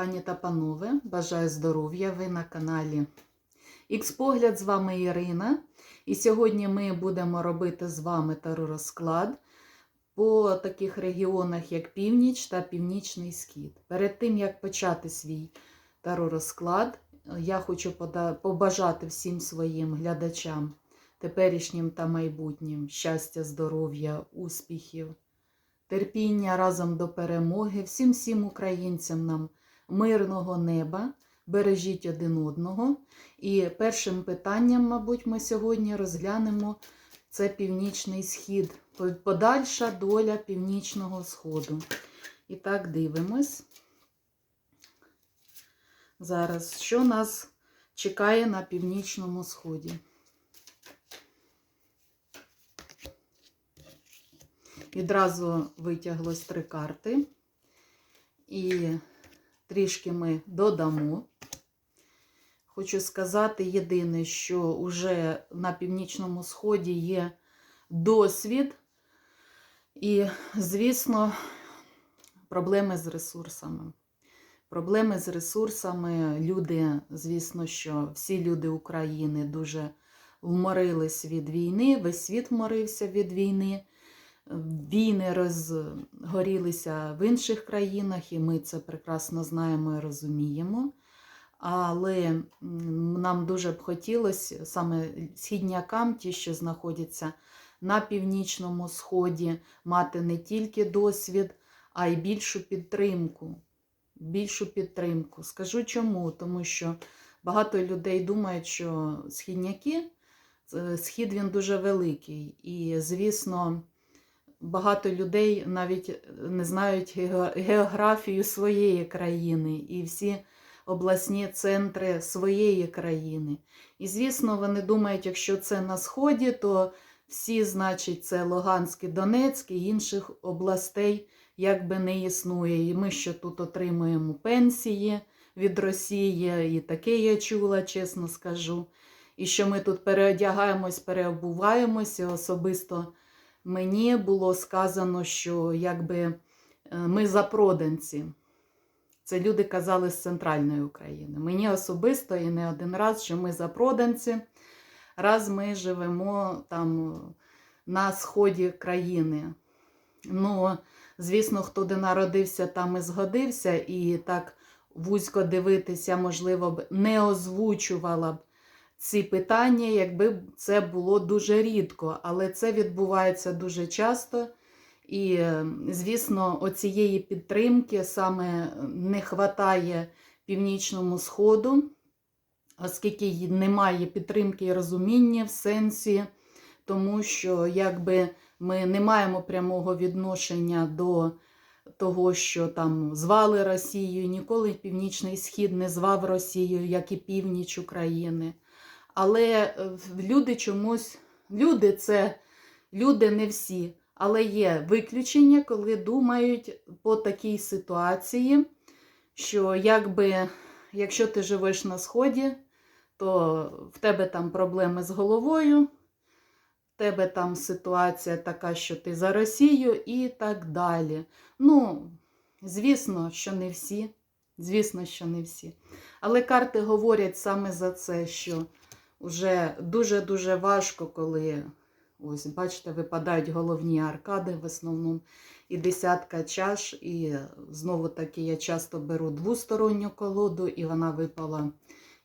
Пані та панове, бажаю здоров'я! Ви на каналі Ікс-Погляд, з вами Ірина. І сьогодні ми будемо робити з вами таророзклад по таких регіонах, як Північ та Північний Схід. Перед тим, як почати свій таророзклад, я хочу побажати всім своїм глядачам, теперішнім та майбутнім щастя, здоров'я, успіхів, терпіння разом до перемоги, всім всім українцям нам мирного неба, бережіть один одного. І першим питанням, мабуть, ми сьогодні розглянемо це північний схід, подальша доля північного сходу. І так дивимось. Зараз, що нас чекає на північному сході? Відразу витяглось три карти. І трішки ми додамо. Хочу сказати єдине, що вже на північному сході є досвід, і, звісно, проблеми з ресурсами. Проблеми з ресурсами. Люди, звісно, що всі люди України дуже вморились від війни, весь світ вморився від війни. Війни розгорілися в інших країнах, і ми це прекрасно знаємо і розуміємо. Але нам дуже б хотілося саме східнякам, ті, що знаходяться на північному сході, мати не тільки досвід, а й більшу підтримку. Більшу підтримку. Скажу чому? Тому що багато людей думають, що східняки, схід він дуже великий. І, звісно, багато людей навіть не знають географію своєї країни і всі обласні центри своєї країни. І, звісно, вони думають, якщо це на Сході, то всі, значить, це Луганськ і Донецьк і інших областей якби не існує. І ми ще тут отримуємо пенсії від Росії, і таке я чула, чесно скажу. І що ми тут переодягаємось, переобуваємося. Особисто мені було сказано, що якби ми запроданці. Це люди казали з центральної України. Мені особисто і не один раз, що ми запроданці, раз ми живемо там на сході країни. Ну, звісно, хто де народився, там і згодився, і так вузько дивитися, можливо, б не озвучувала б ці питання, якби це було дуже рідко. Але це відбувається дуже часто. І, звісно, оцієї підтримки саме не вистачає північному сходу, оскільки немає підтримки і розуміння в сенсі, тому що якби ми не маємо прямого відношення до того, що там звали Росію, ніколи Північний Схід не звав Росію, як і північ України. Але люди чомусь, люди це люди не всі. Але є виключення, коли думають по такій ситуації, що якби, якщо ти живеш на Сході, то в тебе там проблеми з головою, в тебе там ситуація така, що ти за Росію і так далі. Ну, звісно, що не всі. Звісно, що не всі. Але карти говорять саме за це, що вже дуже-дуже важко, коли. Ось, бачите, випадають головні аркади в основному. І десятка чаш. І знову таки я часто беру двосторонню колоду, і вона випала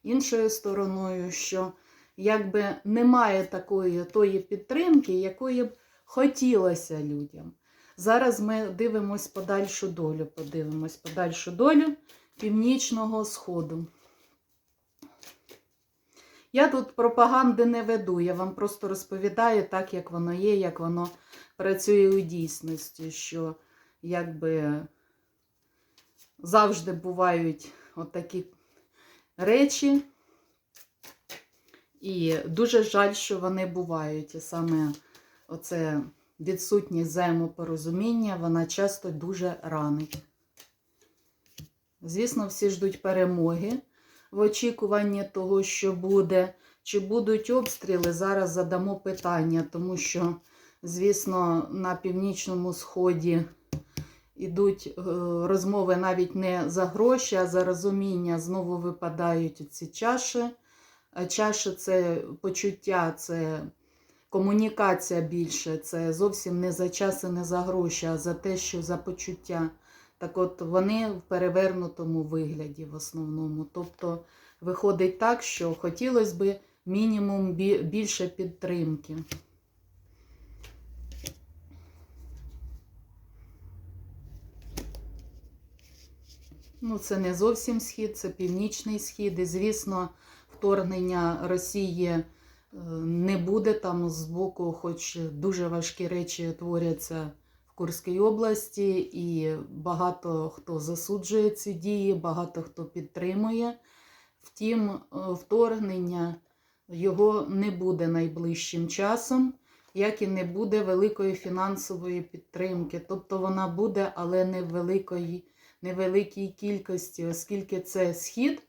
іншою стороною, що якби немає такої тої підтримки, якої б хотілося людям. Зараз ми дивимось подальшу долю. Подивимось подальшу долю Північного Сходу. Я тут пропаганди не веду, я вам просто розповідаю так, як воно є, як воно працює у дійсності, що якби завжди бувають отакі речі. І дуже жаль, що вони бувають. І саме оце відсутність взаємопорозуміння, вона часто дуже ранить. Звісно, всі ждуть перемоги в очікуванні того, що буде, чи будуть обстріли, зараз задамо питання, тому що, звісно, на північному сході ідуть е, розмови навіть не за гроші, а за розуміння. Знову випадають ці чаші. Чаші це почуття, це комунікація більше. Це зовсім не за час і не за гроші, а за те, що за почуття. Так от вони в перевернутому вигляді в основному. Тобто виходить так, що хотілося б мінімум більше підтримки. Ну, це не зовсім схід, це північний схід. І, звісно, вторгнення Росії е, не буде там з боку, хоч дуже важкі речі творяться Курській області, і багато хто засуджує ці дії, багато хто підтримує. Втім, е, вторгнення його не буде найближчим часом, як і не буде великої фінансової підтримки. Тобто вона буде, але не великої невеликій кількості, оскільки це схід,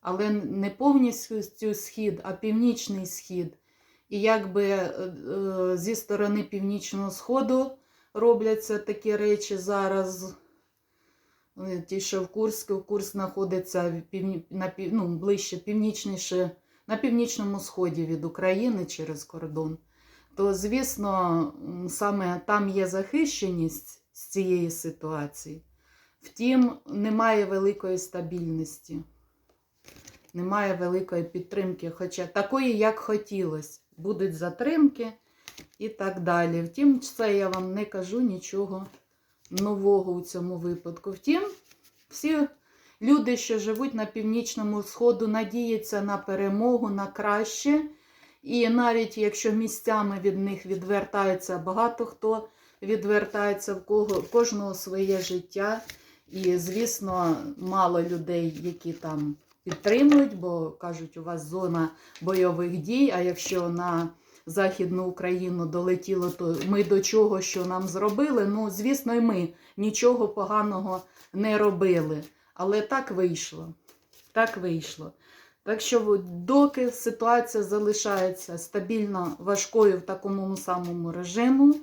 але не повністю схід, а північний схід. І якби е, е, зі сторони північного сходу робляться такі речі зараз. е, Ті, що в Курську, Курськ знаходиться півні- на пів- ну, ближче північніше, на північному сході від України через кордон, то, звісно, саме там є захищеність з цієї ситуації. Втім, немає великої стабільності, немає великої підтримки, хоча такої, як хотілося. Будуть затримки і так далі. Втім, це я вам не кажу нічого нового у цьому випадку. Втім, всі люди, що живуть на північному сходу, надіються на перемогу, на краще. І навіть якщо місцями від них відвертаються, багато хто відвертається в кого в кожного своє життя. І, звісно, мало людей, які там підтримують, бо кажуть, у вас зона бойових дій. А якщо на Західну Україну долетіло, то ми до чого, що нам зробили? Ну, звісно, і ми нічого поганого не робили. Але так вийшло. Так вийшло. Так що, доки ситуація залишається стабільно важкою в такому самому режиму,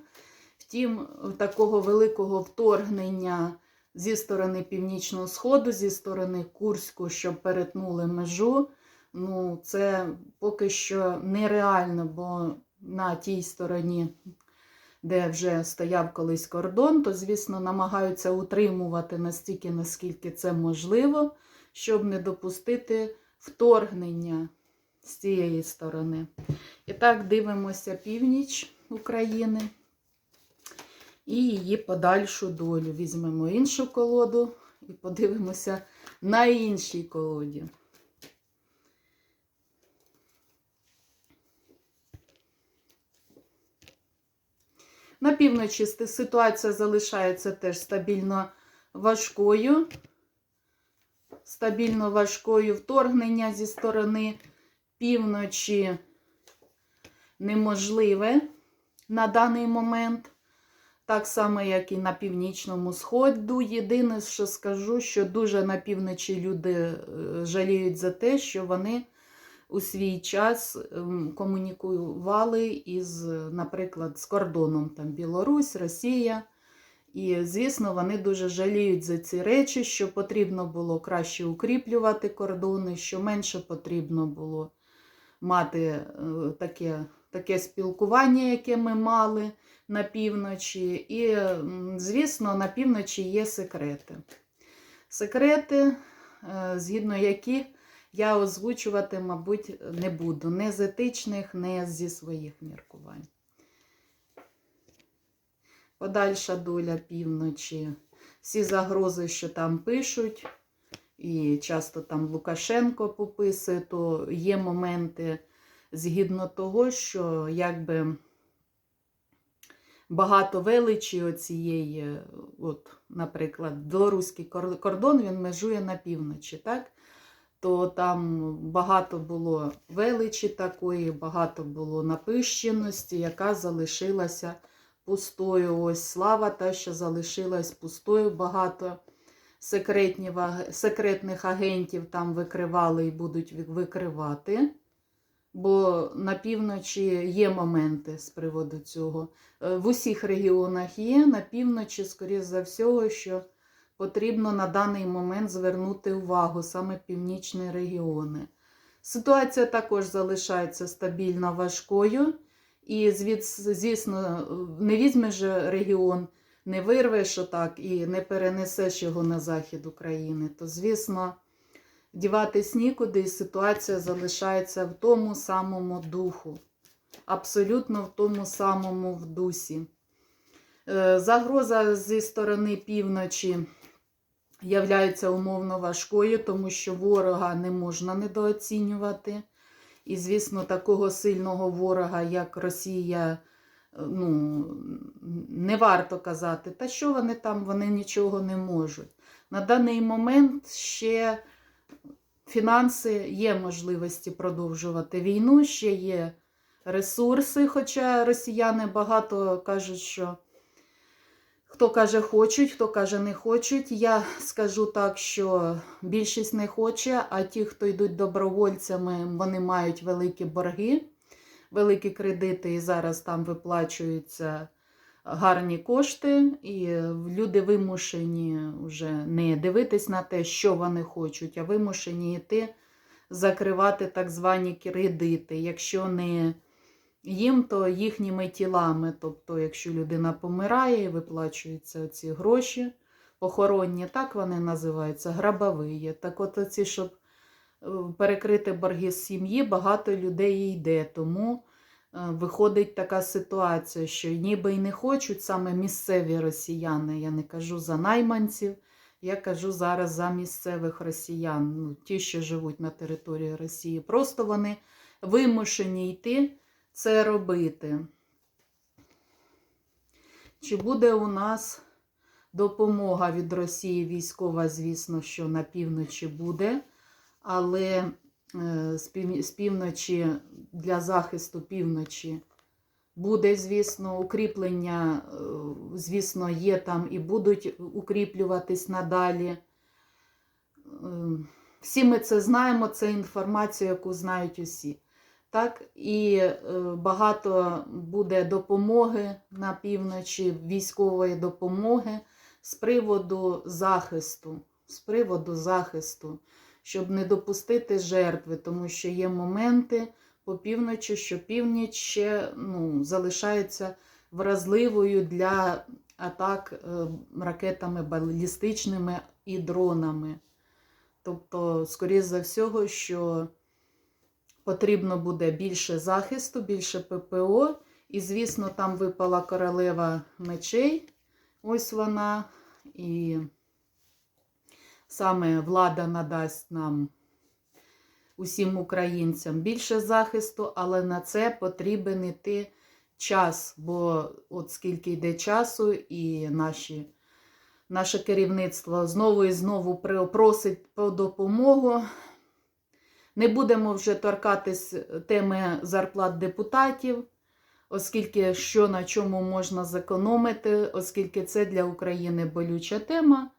втім, такого великого вторгнення зі сторони Північного Сходу, зі сторони Курську, щоб перетнули межу, ну, це поки що нереально, бо на тій стороні, де вже стояв колись кордон, то, звісно, намагаються утримувати настільки, наскільки це можливо, щоб не допустити вторгнення з цієї сторони. І так, дивимося північ України і її подальшу долю. Візьмемо іншу колоду і подивимося на іншій колоді. На півночі ситуація залишається теж стабільно важкою. Стабільно важкою вторгнення зі сторони півночі неможливе на даний момент. Так само, як і на північному сходу. Єдине, що скажу, що дуже на півночі люди е, жаліють за те, що вони у свій час ем, комунікували із, наприклад, з кордоном там Білорусь, Росія. І, звісно, вони дуже жаліють за ці речі, що потрібно було краще укріплювати кордони, що менше потрібно було мати е, таке, таке спілкування, яке ми мали на півночі. І, звісно, на півночі є секрети. Секрети, е, згідно яких я озвучувати, мабуть, не буду. Не з етичних, не зі своїх міркувань. Подальша доля півночі. Всі загрози, що там пишуть, і часто там Лукашенко пописує, то є моменти згідно того, що якби багато величі оцієї, от, наприклад, білоруський кордон він межує на півночі, так? То там багато було величі такої, багато було напищеності, яка залишилася пустою. Ось слава та, що залишилась пустою. Багато секретних агентів там викривали і будуть викривати. бо на півночі є моменти з приводу цього. Е, В усіх регіонах є, на півночі, скоріш за всього, що потрібно на даний момент звернути увагу саме північні регіони. Ситуація також залишається стабільно важкою, і звісно, не візьмеш регіон, не вирвеш отак і не перенесеш його на захід України, то, звісно, діватись нікуди, і ситуація залишається в тому самому духу, абсолютно в тому самому в дусі. Е, Загроза зі сторони півночі являється умовно важкою, тому що ворога не можна недооцінювати. І, звісно, такого сильного ворога, як Росія, е, ну, не варто казати, та що вони там, вони нічого не можуть. На даний момент ще фінанси є можливості продовжувати війну, ще є ресурси, хоча росіяни багато кажуть, що хто каже хочуть, хто каже не хочуть. Я скажу так, що більшість не хоче, а ті, хто йдуть добровольцями, вони мають великі борги, великі кредити, і зараз там виплачуються гарні кошти, і люди вимушені вже не дивитись на те, що вони хочуть, а вимушені йти закривати так звані кредити. Якщо не їм, то їхніми тілами. Тобто, якщо людина помирає і виплачуються ці гроші, похоронні, так вони називаються, грабовиї. Так от оці, щоб е, перекрити борги з сім'ї, багато людей йде. Тому е, виходить така ситуація, що ніби й не хочуть саме місцеві росіяни. Я не кажу за найманців, я кажу зараз за місцевих росіян, ну, ті, що живуть на території Росії. Просто вони вимушені йти це робити. Чи буде у нас допомога від Росії військова, звісно, що на півночі буде, але е, з півночі для захисту півночі буде, звісно, укріплення, е, звісно, є там і будуть укріплюватись надалі. Е, Всі ми це знаємо, це інформація, яку знають усі. Так, і е, багато буде допомоги на півночі, військової допомоги з приводу захисту, з приводу захисту, щоб не допустити жертви, тому що є моменти по півночі, що північ ще ну, залишається вразливою для атак е, ракетами балістичними і дронами. Тобто, скоріш за всього, що потрібно буде більше захисту, більше ППО. І, звісно, там випала королева мечей. Ось вона. І саме влада надасть нам, усім українцям, більше захисту, але на це потрібен іти час. Бо от скільки йде часу, і наші. Наше керівництво знову і знову просить про допомогу. Не будемо вже торкатись теми зарплат депутатів, оскільки що на чому можна зекономити, оскільки це для України болюча тема.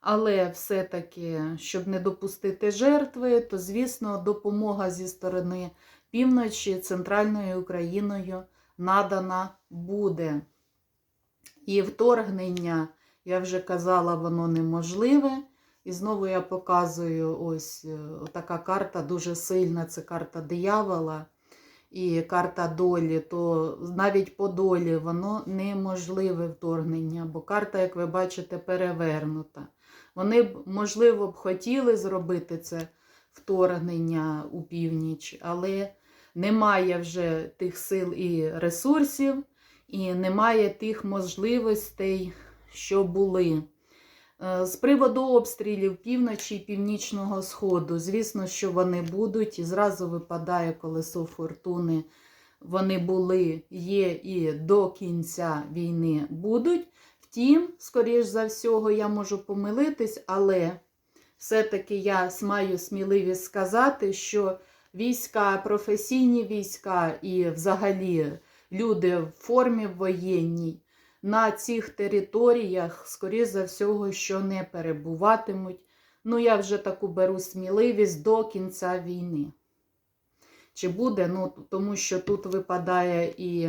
Але все-таки, щоб не допустити жертви, то, звісно, допомога зі сторони півночі, центральною Україною надана буде. І вторгнення, я вже казала, воно неможливе. І знову я показую ось е, така карта дуже сильна, це карта диявола і карта долі, то навіть по долі воно неможливе вторгнення, бо карта, як ви бачите, перевернута. Вони б, можливо, б хотіли зробити це вторгнення у північ, але немає вже тих сил і ресурсів, і немає тих можливостей, що були. Е, З приводу обстрілів півночі і північного сходу, звісно, що вони будуть, і зразу випадає колесо фортуни. Вони були, є і до кінця війни будуть. Втім, скоріш за всього, я можу помилитись, але все-таки я маю сміливість сказати, що війська, професійні війська і взагалі люди в формі воєнній на цих територіях, скоріш за всього, що не перебуватимуть. Ну, я вже таку беру сміливість до кінця війни. чи буде, ну, тому що тут випадає і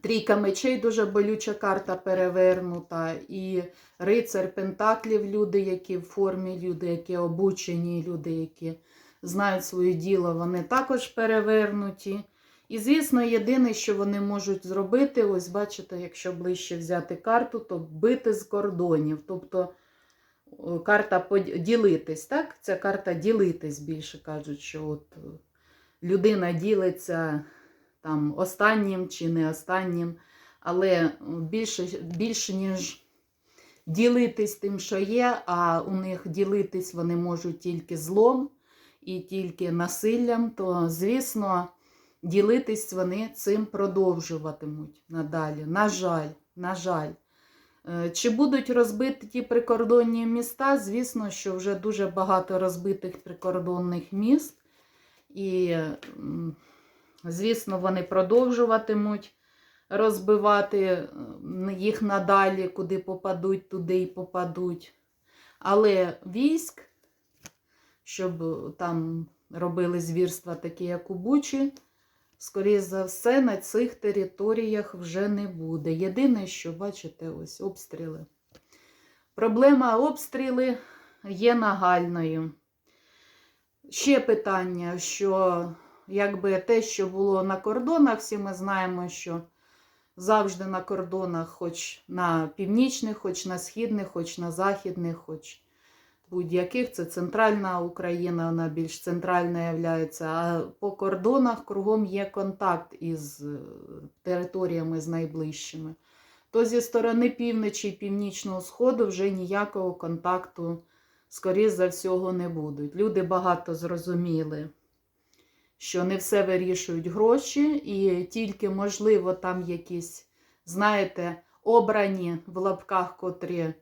трійка мечей, дуже болюча карта перевернута, і рицар Пентаклів, люди, які в формі, люди, які обучені, люди, які знають своє діло, вони також перевернуті. І, звісно, єдине, що вони можуть зробити, ось бачите, якщо ближче взяти карту, то бити з кордонів. Тобто карта ділитись, так? Ця карта ділитись більше кажуть, що от е, людина ділиться там останнім чи не останнім, але більше, більше ніж ділитись тим, що є, а у них ділитись вони можуть тільки злом і тільки насиллям, то, звісно, ділитись вони цим продовжуватимуть надалі. На жаль, на жаль. Е, Чи будуть розбиті ті прикордонні міста? Звісно, що вже дуже багато розбитих прикордонних міст. І, звісно, вони продовжуватимуть розбивати е, їх надалі, куди попадуть, туди й попадуть. Але військ, щоб там робили звірства такі, як у Бучі, скоріше за все, на цих територіях вже не буде. Єдине, що, бачите, ось обстріли. Проблема обстріли є нагальною. Ще питання, що якби те, що було на кордонах, всі ми знаємо, що завжди на кордонах, хоч на північних, хоч на східних, хоч на західних, хоч будь-яких, це центральна Україна, вона більш центральна являється, а по кордонах кругом є контакт із е, територіями з найближчими. То зі сторони півночі і північного сходу вже ніякого контакту, скоріш за всього, не будуть. Люди багато зрозуміли, що не все вирішують гроші, і тільки, можливо, там якісь, знаєте, обрані в лапках, котрі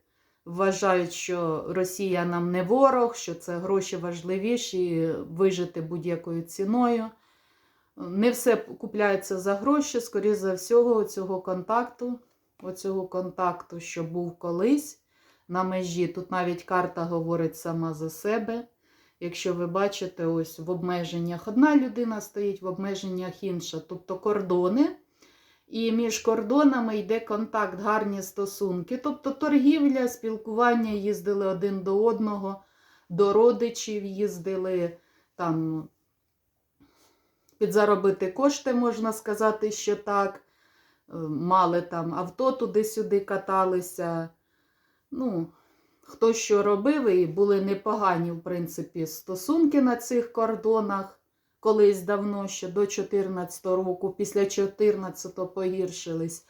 вважають, що Росія нам не ворог, що це гроші важливіші, вижити будь-якою ціною. Не все купляється за гроші, скоріше за всього, цього контакту, оцього контакту, що був колись на межі. Тут навіть карта говорить сама за себе. Якщо ви бачите, ось в обмеженнях одна людина стоїть, в обмеженнях інша, тобто кордони. І між кордонами йде контакт, гарні стосунки. Тобто торгівля, спілкування їздили один до одного, до родичів їздили там підзаробити кошти, можна сказати, що так. Е, Мали там авто туди-сюди каталися. Ну, хто що робив, і були непогані, в принципі, стосунки на цих кордонах колись давно, ще до 14 року, після 14 погіршились.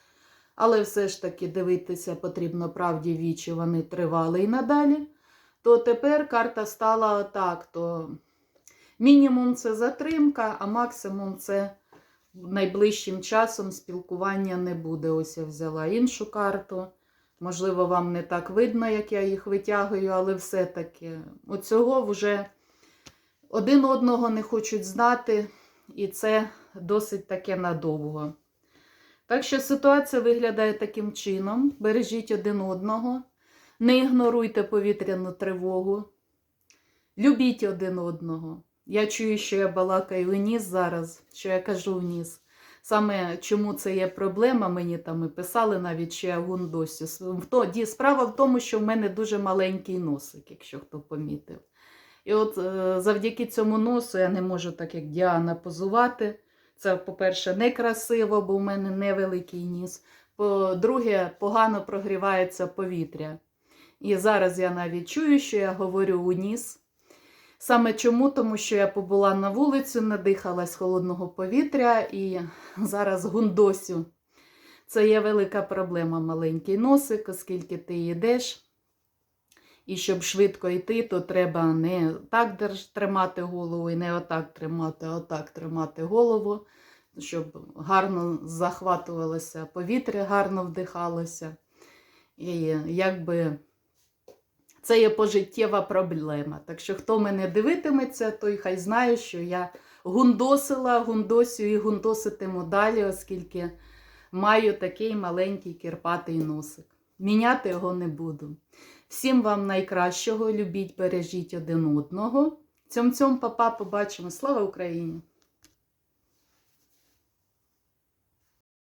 Але все ж таки дивитися потрібно правді вічі, вони тривали і надалі. То тепер карта стала так, то мінімум це затримка, а максимум це найближчим часом спілкування не буде. Ось я взяла іншу карту. Можливо, вам не так видно, як я їх витягую, але все-таки оцього вже один одного не хочуть знати, і це досить таке надовго. Так що ситуація виглядає таким чином: бережіть один одного, не ігноруйте повітряну тривогу, любіть один одного. Я чую, що я балакаю вніс зараз, що я кажу вніс. Саме чому це є проблема, мені там і писали навіть, що я гундосю. В Справа в тому, що в мене дуже маленький носик, якщо хто помітив. І от е, завдяки цьому носу я не можу, так як Діана, позувати. Це, по-перше, некрасиво, бо в мене невеликий ніс. По-друге, погано прогрівається повітря. І зараз я навіть чую, що я говорю у ніс. Саме чому? Тому що я побула на вулицю, надихалась холодного повітря і зараз гундосю. Це є велика проблема, маленький носик, оскільки ти йдеш. І щоб швидко йти, то треба не так тримати голову і не отак тримати, а отак тримати голову, щоб гарно захватувалося повітря, гарно вдихалося. І якби це є пожиттєва проблема. Так що, хто мене дивитиметься, той хай знає, що я гундосила, гундосю і гундоситиму далі, оскільки маю такий маленький кірпатий носик. Міняти його не буду. Всім вам найкращого, любіть, бережіть один одного. Цьом-цьом, папа, побачимо. Слава Україні!